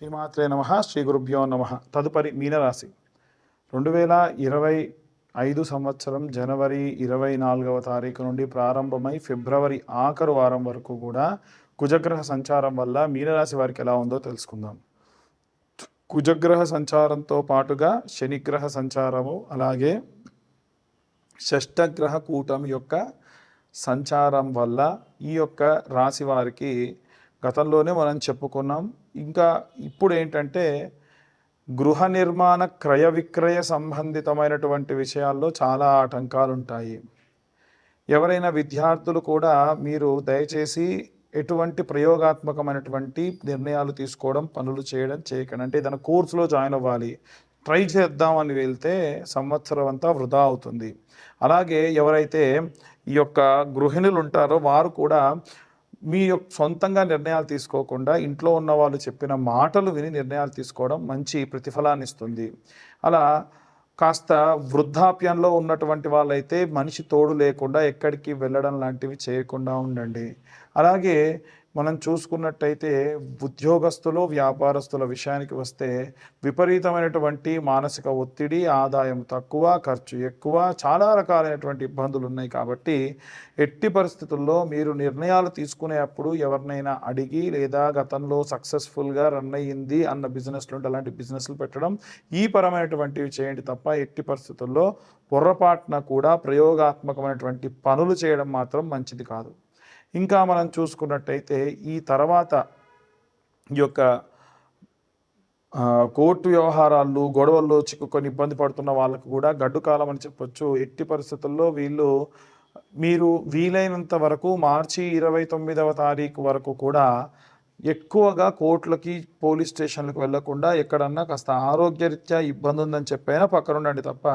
శ్రీమాత్రే నమ శ్రీ గురుభ్యో నమ. తదుపరి మీనరాశి. రెండు వేల ఇరవై ఐదు సంవత్సరం జనవరి ఇరవై నాలుగవ తారీఖు నుండి ప్రారంభమై ఫిబ్రవరి ఆఖరు వారం వరకు కూడా కుజగ్రహ సంచారం వల్ల మీనరాశి వారికి ఎలా ఉందో తెలుసుకుందాం. కుజగ్రహ సంచారంతో పాటుగా శనిగ్రహ సంచారము అలాగే షష్టగ్రహ కూటమి యొక్క సంచారం వల్ల ఈ యొక్క రాశి వారికి గతంలోనే మనం చెప్పుకున్నాం. ఇంకా ఇప్పుడు ఏంటంటే గృహ నిర్మాణ క్రయ విక్రయ సంబంధితమైనటువంటి విషయాల్లో చాలా ఆటంకాలు ఉంటాయి ఎవరైనా విద్యార్థులు కూడా మీరు దయచేసి ఎటువంటి ప్రయోగాత్మకమైనటువంటి నిర్ణయాలు తీసుకోవడం పనులు చేయడం చేయకండి. అంటే ఏదైనా కోర్సులో జాయిన్ అవ్వాలి. ట్రై చేద్దామని వెళ్తే సంవత్సరం అంతా వృధా అవుతుంది. అలాగే ఎవరైతే ఈ యొక్క గృహిణులు ఉంటారో వారు కూడా మీ యొక్క సొంతంగా నిర్ణయాలు తీసుకోకుండా ఇంట్లో ఉన్న వాళ్ళు చెప్పిన మాటలు విని నిర్ణయాలు తీసుకోవడం మంచి ప్రతిఫలాన్ని ఇస్తుంది. అలా కాస్త వృద్ధాప్యంలో ఉన్నటువంటి వాళ్ళైతే మనిషి తోడు లేకుండా ఎక్కడికి వెళ్ళడం లాంటివి చేయకుండా ఉండండి. అలాగే మనం చూసుకున్నట్టయితే ఉద్యోగస్తులు వ్యాపారస్తుల విషయానికి వస్తే విపరీతమైనటువంటి మానసిక ఒత్తిడి ఆదాయం తక్కువ ఖర్చు ఎక్కువ చాలా రకాలైనటువంటి ఇబ్బందులు ఉన్నాయి కాబట్టి ఎట్టి పరిస్థితుల్లో మీరు నిర్ణయాలు తీసుకునేటప్పుడు ఎవరినైనా అడిగి లేదా గతంలో సక్సెస్ఫుల్గా రన్ అయ్యింది అన్న బిజినెస్లు ఉంటే అలాంటి బిజినెస్లు పెట్టడం ఈ పరమైనటువంటివి చేయండి తప్ప ఎట్టి పరిస్థితుల్లో పొర్రపాటున కూడా ప్రయోగాత్మకమైనటువంటి పనులు చేయడం మాత్రం మంచిది కాదు. ఇంకా మనం చూసుకున్నట్టయితే ఈ తర్వాత ఈ యొక్క కోర్టు వ్యవహారాలు గొడవల్లో చిక్కుకొని ఇబ్బంది పడుతున్న వాళ్ళకు కూడా గడ్డు కాలం అని చెప్పొచ్చు. ఎట్టి పరిస్థితుల్లో వీళ్ళు మీరు వీలైనంత వరకు మార్చి ఇరవై తొమ్మిదవ తారీఖు వరకు కూడా ఎక్కువగా కోర్టులకి పోలీస్ స్టేషన్లకు వెళ్ళకుండా ఎక్కడన్నా కాస్త ఆరోగ్యరీత్యా ఇబ్బంది ఉందని చెప్పైనా పక్కన ఉండండి తప్ప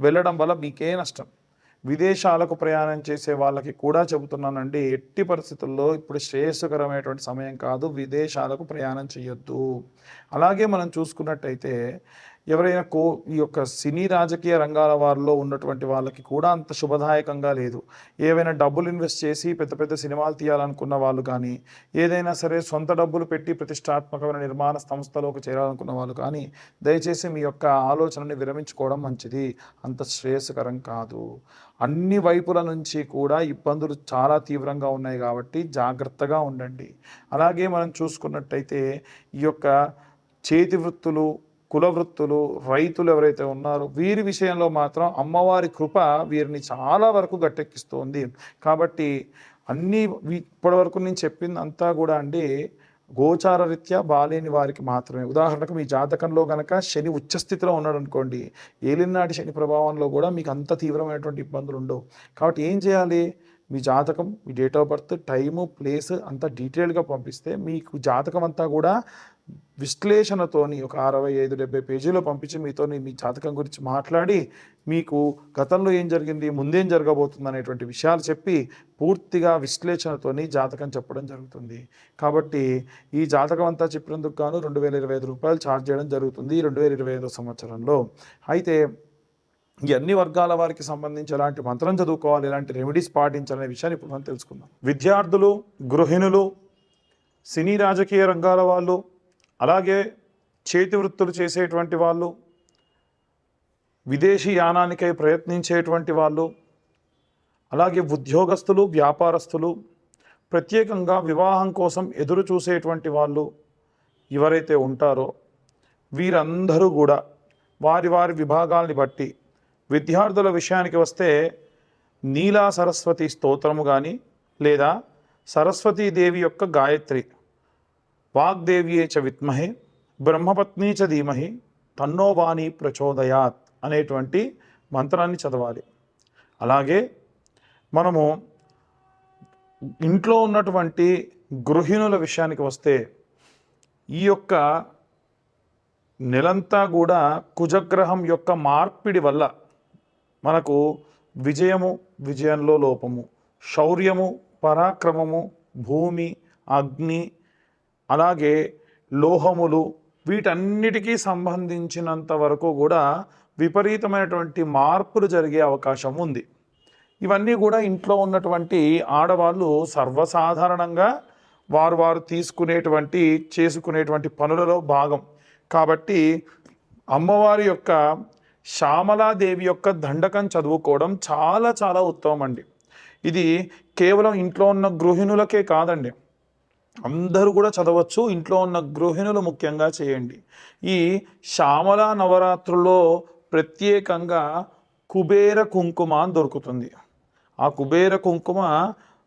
వెళ్ళడం వల్ల మీకే నష్టం. విదేశాలకు ప్రయాణం చేసే వాళ్ళకి కూడా చెబుతున్నానండి ఎట్టి పరిస్థితుల్లో ఇప్పుడు శ్రేయస్కరమైనటువంటి సమయం కాదు విదేశాలకు ప్రయాణం చేయొద్దు. అలాగే మనం చూసుకున్నట్టయితే ఎవరైనా కో ఈ యొక్క సినీ రాజకీయ రంగాల వారిలో ఉన్నటువంటి వాళ్ళకి కూడా అంత శుభదాయకంగా లేదు. ఏవైనా డబ్బులు ఇన్వెస్ట్ చేసి పెద్ద పెద్ద సినిమాలు తీయాలనుకున్న వాళ్ళు కానీ ఏదైనా సరే సొంత డబ్బులు పెట్టి ప్రతిష్టాత్మకమైన నిర్మాణ సంస్థలోకి చేరాలనుకున్న వాళ్ళు కానీ దయచేసి మీ యొక్క ఆలోచనని విరమించుకోవడం మంచిది. అంత శ్రేయస్కరం కాదు. అన్ని వైపుల నుంచి కూడా ఇబ్బందులు చాలా తీవ్రంగా ఉన్నాయి కాబట్టి జాగ్రత్తగా ఉండండి. అలాగే మనం చూసుకున్నట్టయితే ఈ యొక్క చేతి వృత్తులు కులవృత్తులు రైతులు ఎవరైతే ఉన్నారో వీరి విషయంలో మాత్రం అమ్మవారి కృప వీరిని చాలా వరకు గట్టెక్కిస్తుంది. కాబట్టి అన్నీ ఇప్పటి ఇప్పటివరకు నేను చెప్పింది అంతా కూడా అండి గోచార రీత్యా బాలేని వారికి మాత్రమే. ఉదాహరణకు మీ జాతకంలో గనక శని ఉచ్చస్థితిలో ఉన్నాడు అనుకోండి ఏలినాటి శని ప్రభావంలో కూడా మీకు అంత తీవ్రమైనటువంటి ఇబ్బందులు ఉండవు. కాబట్టి ఏం చేయాలి? మీ జాతకం మీ date of birth time place అంతా డీటెయిల్గా పంపిస్తే మీకు జాతకం అంతా కూడా విశ్లేషణతోని ఒక అరవై ఐదు డెబ్బై పేజీలో పంపించి మీతోని మీ జాతకం గురించి మాట్లాడి మీకు గతంలో ఏం జరిగింది ముందేం జరగబోతుంది అనేటువంటి విషయాలు చెప్పి పూర్తిగా విశ్లేషణతోని జాతకం చెప్పడం జరుగుతుంది. కాబట్టి ఈ జాతకం అంతా చెప్పినందుకు గాను రెండు వేల ఇరవై ఐదు రూపాయలు ఛార్జ్ చేయడం జరుగుతుంది రెండు వేల ఇరవై ఐదో సంవత్సరంలో. అయితే అన్ని వర్గాల వారికి సంబంధించి ఎలాంటి మంత్రం చదువుకోవాలి ఎలాంటి రెమెడీస్ పాటించాలనే విషయాన్ని ఇప్పుడు మనం తెలుసుకుందాం. విద్యార్థులు గృహిణులు సినీ రాజకీయ రంగాల వాళ్ళు అలాగే చేతి వృత్తులు చేసేటువంటి వాళ్ళు విదేశీ యానానికై ప్రయత్నించేటువంటి వాళ్ళు అలాగే ఉద్యోగస్తులు వ్యాపారస్తులు ప్రత్యేకంగా వివాహం కోసం ఎదురు చూసేటువంటి వాళ్ళు ఎవరైతే ఉంటారో వీరందరూ కూడా వారి వారి విభాగాల్ని బట్టి విద్యార్థుల విషయానికి వస్తే నీలా సరస్వతి స్తోత్రము కానీ లేదా సరస్వతీదేవి యొక్క గాయత్రి వాగ్దేవ్యే చ విత్మహే బ్రహ్మపత్ని చ ధీమహి తన్నో వాణి ప్రచోదయాత్ అనేటువంటి మంత్రాన్ని చదవాలి. అలాగే మనము ఇంట్లో ఉన్నటువంటి గృహిణుల విషయానికి వస్తే ఈ యొక్క నెలంతా కూడా కుజగ్రహం యొక్క మార్పిడి వల్ల మనకు విజయము విజయంలో లోపము. శౌర్యము పరాక్రమము భూమి అగ్ని అలాగే లోహములు వీటన్నిటికీ సంబంధించినంత వరకు కూడా విపరీతమైనటువంటి మార్పులు జరిగే అవకాశం ఉంది. ఇవన్నీ కూడా ఇంట్లో ఉన్నటువంటి ఆడవాళ్ళు సర్వసాధారణంగా వారు వారు తీసుకునేటువంటి చేసుకునేటువంటి పనులలో భాగం. కాబట్టి అమ్మవారి యొక్క శ్యామలాదేవి యొక్క దండకం చదువుకోవడం చాలా చాలా ఉత్తమం అండి. ఇది కేవలం ఇంట్లో ఉన్న గృహిణులకే కాదండి. అందరూ కూడా చదవచ్చు ఇంట్లో ఉన్న గృహిణులు ముఖ్యంగా చేయండి. ఈ శ్యామల నవరాత్రుల్లో ప్రత్యేకంగా కుబేర కుంకుమ అని దొరుకుతుంది. ఆ కుబేర కుంకుమ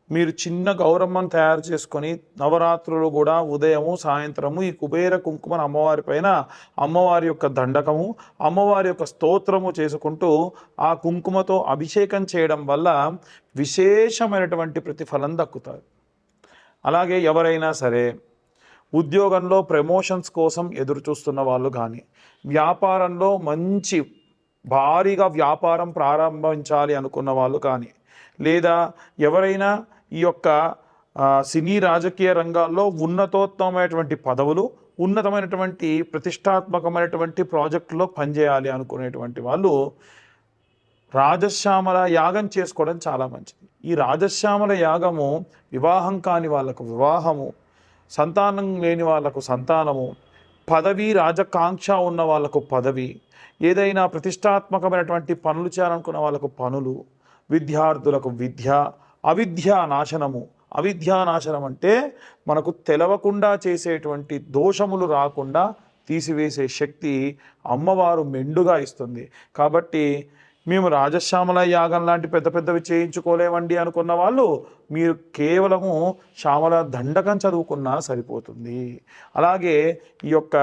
మీరు చిన్న గౌరమ్మను తయారు చేసుకొని నవరాత్రులు కూడా ఉదయము సాయంత్రము ఈ కుబేర కుంకుమను అమ్మవారి పైన అమ్మవారి యొక్క దండకము అమ్మవారి యొక్క స్తోత్రము చేసుకుంటూ ఆ కుంకుమతో అభిషేకం చేయడం వల్ల విశేషమైనటువంటి ప్రతిఫలం దక్కుతుంది అలాగే ఎవరైనా సరే ఉద్యోగంలో ప్రమోషన్స్ కోసం ఎదురు చూస్తున్న వాళ్ళు కానీ వ్యాపారంలో మంచి భారీగా వ్యాపారం ప్రారంభించాలి అనుకున్న వాళ్ళు కానీ లేదా ఎవరైనా ఈ యొక్క సినీ రాజకీయ రంగాల్లో ఉన్నతోత్తమైనటువంటి పదవులు ఉన్నతమైనటువంటి ప్రతిష్టాత్మకమైనటువంటి ప్రాజెక్టులో పనిచేయాలి అనుకునేటువంటి వాళ్ళు రాజశ్యామల యాగం చేసుకోవడం చాలా మంచిది. ఈ రాజశ్యామల యాగము వివాహం కాని వాళ్ళకు వివాహము సంతానం లేని వాళ్ళకు సంతానము పదవి రాజకాంక్ష ఉన్న వాళ్ళకు పదవి ఏదైనా ప్రతిష్టాత్మకమైనటువంటి పనులు చేయాలనుకున్న వాళ్ళకు పనులు విద్యార్థులకు విద్య అవిద్యా నాశనము. అవిద్యానాశనం అంటే మనకు తెలవకుండా చేసేటువంటి దోషములు రాకుండా తీసివేసే శక్తి అమ్మవారు మెండుగా ఇస్తుంది. కాబట్టి మేము రాజశ్యామల యాగం లాంటి పెద్ద పెద్దవి చేయించుకోలేమండి అనుకున్న వాళ్ళు మీరు కేవలము శ్యామల దండకం చదువుకున్నా సరిపోతుంది. అలాగే ఈ యొక్క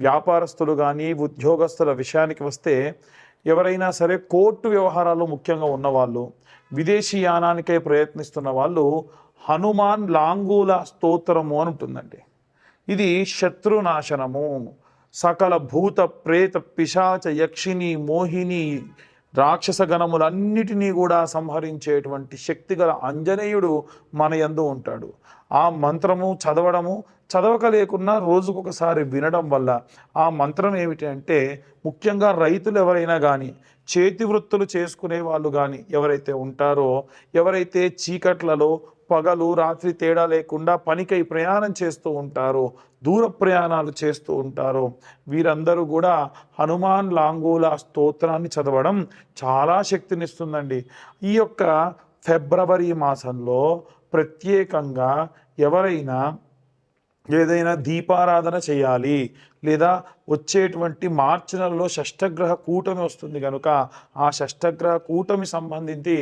వ్యాపారస్తులు కానీ ఉద్యోగస్తుల విషయానికి వస్తే ఎవరైనా సరే కోర్టు వ్యవహారాలు ముఖ్యంగా ఉన్నవాళ్ళు విదేశీ యానానికే ప్రయత్నిస్తున్న వాళ్ళు హనుమాన్ లాంగూల స్తోత్రము అని ఉంటుందండి. ఇది శత్రునాశనము. సకల భూత ప్రేత పిశాచ యక్షిని మోహిని రాక్షస గణములన్నిటినీ కూడా సంహరించేటువంటి శక్తి గల అంజనేయుడు మన యందు ఉంటాడు. ఆ మంత్రము చదవడము చదవక లేకున్నా రోజుకొకసారి వినడం వల్ల ఆ మంత్రం ఏమిటి అంటే ముఖ్యంగా రైతులు ఎవరైనా కానీ చేతి వృత్తులు చేసుకునే వాళ్ళు కానీ ఎవరైతే ఉంటారో ఎవరైతే చీకట్లలో పగలు రాత్రి తేడా లేకుండా పనికై ప్రయాణం చేస్తూ ఉంటారో దూర ప్రయాణాలు చేస్తూ ఉంటారో. వీరందరూ కూడా హనుమాన్ లాంగూల స్తోత్రాన్ని చదవడం చాలా శక్తినిస్తుందండి. ఈ యొక్క ఫిబ్రవరి మాసంలో ప్రత్యేకంగా ఎవరైనా ఏదైనా దీపారాధన చేయాలి లేదా వచ్చేటువంటి మార్చి నెలలో షష్టగ్రహ కూటమి వస్తుంది కనుక ఆ షష్టగ్రహ కూటమి సంబంధించి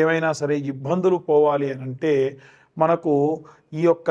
ఏమైనా సరే ఇబ్బందులు పోవాలి అని అంటే మనకు ఈ యొక్క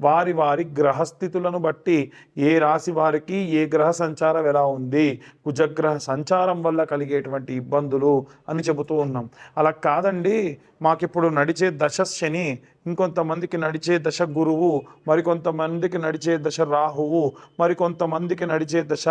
వారి వారి గ్రహస్థితులను బట్టి ఏ రాశి వారికి ఏ గ్రహ సంచారం ఎలా ఉంది కుజగ్రహ సంచారం వల్ల కలిగేటువంటి ఇబ్బందులు అని చెబుతూ ఉన్నాం. అలా కాదండి మాకిప్పుడు నడిచే దశ శని ఇంకొంతమందికి నడిచే దశ గురువు మరికొంతమందికి నడిచే దశ రాహువు మరికొంతమందికి నడిచే దశ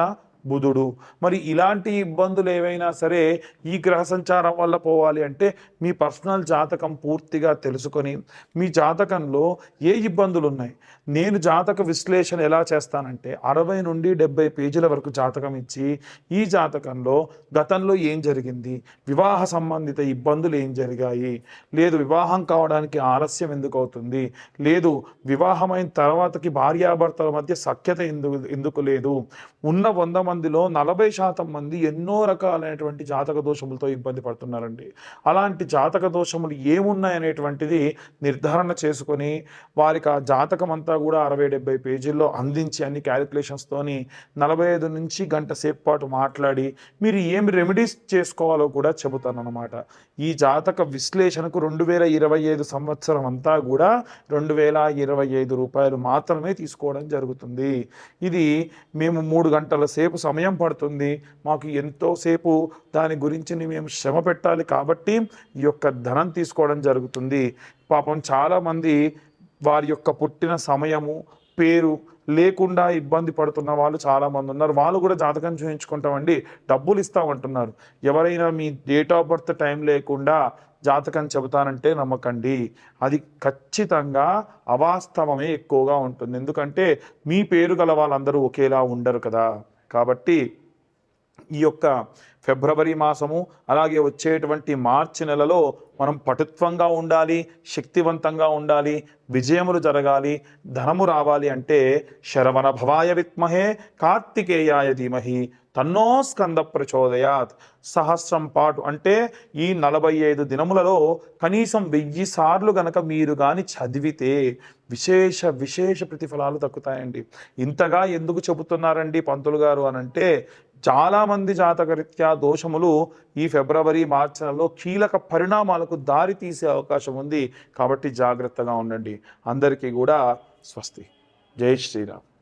బుధుడు. మరి ఇలాంటి ఇబ్బందులు ఏవైనా సరే ఈ గ్రహ సంచారం వల్ల పోవాలి అంటే మీ పర్సనల్ జాతకం పూర్తిగా తెలుసుకొని మీ జాతకంలో ఏ ఇబ్బందులు ఉన్నాయి నేను జాతక విశ్లేషణ ఎలా చేస్తానంటే అరవై నుండి డెబ్బై పేజీల వరకు జాతకం ఇచ్చి ఈ జాతకంలో గతంలో ఏం జరిగింది? వివాహ సంబంధిత ఇబ్బందులు ఏం జరిగాయి? లేదు వివాహం కావడానికి ఆలస్యం ఎందుకు అవుతుంది? లేదు వివాహమైన తర్వాతకి భార్యాభర్తల మధ్య సఖ్యత ఎందుకు ఎందుకు లేదు? ఉన్న వంద మందిలో నలభై శాతం మంది ఎన్నో రకాలైనటువంటి జాతక దోషములతో ఇబ్బంది పడుతున్నారండి. అలాంటి జాతక దోషములు ఏమున్నాయనేటువంటిది నిర్ధారణ చేసుకొని వారికి ఆ జాతకం అంతా కూడా అరవై డెబ్బై పేజీల్లో అందించి అన్ని క్యాలిక్యులేషన్స్తోని నలభై ఐదు నుంచి గంట సేపు పాటు మాట్లాడి మీరు ఏమి రెమెడీస్ చేసుకోవాలో కూడా చెబుతాను అనమాట ఈ జాతక విశ్లేషణకు రెండు వేల ఇరవై ఐదు సంవత్సరం అంతా కూడా రెండు వేల ఇరవై ఐదు రూపాయలు మాత్రమే తీసుకోవడం జరుగుతుంది. ఇది మేము మూడు గంటల సేపు సమయం పడుతుంది. మాకు ఎంతోసేపు దాని గురించి మేము శ్రమ పెట్టాలి కాబట్టి ఈ యొక్క ధనం తీసుకోవడం జరుగుతుంది. పాపం చాలామంది వారి యొక్క పుట్టిన సమయము పేరు లేకుండా ఇబ్బంది పడుతున్న వాళ్ళు చాలామంది ఉన్నారు. వాళ్ళు కూడా జాతకం చూపించుకుంటామండి డబ్బులు ఇస్తామంటున్నారు ఎవరైనా మీ డేట్ ఆఫ్ బర్త్ టైం లేకుండా జాతకం చెబుతానంటే నమ్మకండి. అది ఖచ్చితంగా అవాస్తవమే ఎక్కువగా ఉంటుంది. ఎందుకంటే మీ పేరు గల వాళ్ళందరూ ఒకేలా ఉండరు కదా. కాబట్టి ఈ యొక్క ఫిబ్రవరి మాసము అలాగే వచ్చేటువంటి మార్చి నెలలో మనం పటుత్వంగా ఉండాలి శక్తివంతంగా ఉండాలి విజయములు జరగాలి ధనము రావాలి అంటే శరవణ భవాయ విత్మహే కార్తికేయాయ ధీమహి తన్నో స్కంద ప్రచోదయాత్. సహస్రం పాటు అంటే ఈ నలభై ఐదు దినములలో కనీసం వెయ్యి సార్లు గనక మీరు కానీ చదివితే విశేష విశేష ప్రతిఫలాలు దక్కుతాయండి. ఇంతగా ఎందుకు చెబుతున్నారండి పంతులు గారు అని అంటే చాలామంది జాతకరీత్యా దోషములు ఈ ఫిబ్రవరి మార్చి నెలలో కీలక పరిణామాలకు దారి తీసే అవకాశం ఉంది. కాబట్టి జాగ్రత్తగా ఉండండి. అందరికీ కూడా స్వస్తి. జై శ్రీరామ్.